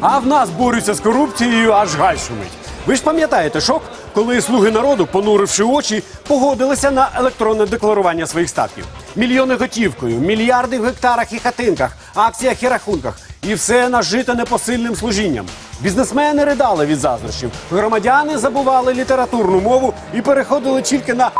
А в нас борються з корупцією, аж гай шумить. Ви ж пам'ятаєте шок, коли слуги народу, понуривши очі, погодилися на електронне декларування своїх статків. Мільйони готівкою, мільярди в гектарах і хатинках, акціях і рахунках. І все нажите непосильним служінням. Бізнесмени ридали від заздрощів, громадяни забували літературну мову і переходили тільки на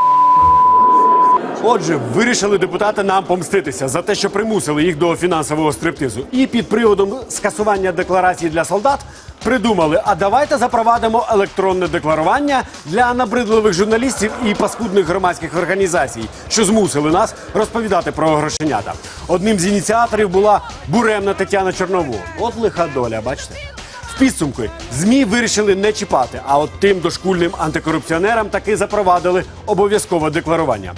Отже, вирішили депутати нам помститися за те, що примусили їх до фінансового стриптизу. І під приводом скасування декларацій для солдат придумали: а давайте запровадимо електронне декларування для набридливих журналістів і паскудних громадських організацій, що змусили нас розповідати про грошенята. Одним з ініціаторів була буремна Тетяна Чорновол. От лиха доля, бачите. В підсумку змі вирішили не чіпати, а от тим дошкульним антикорупціонерам таки запровадили обов'язкове декларування.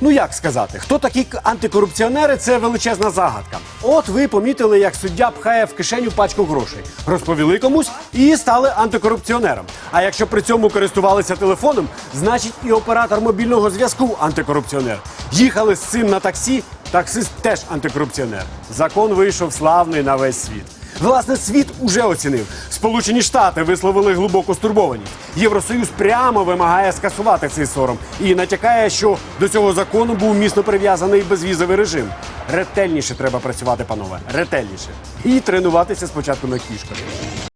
Ну як сказати, хто такі антикорупціонери? Це величезна загадка. От ви помітили, як суддя пхає в кишеню пачку грошей, розповіли комусь і стали антикорупціонером. А якщо при цьому користувалися телефоном, значить і оператор мобільного зв'язку антикорупціонер. Їхали з цим на таксі, таксист теж антикорупціонер. Закон вийшов славний на весь світ. Власне, світ уже оцінив. Сполучені Штати висловили глибоку стурбованість. Євросоюз прямо вимагає скасувати цей сором і натякає, що до цього закону був міцно прив'язаний безвізовий режим. Ретельніше треба працювати, панове. Ретельніше. І тренуватися спочатку на кішках.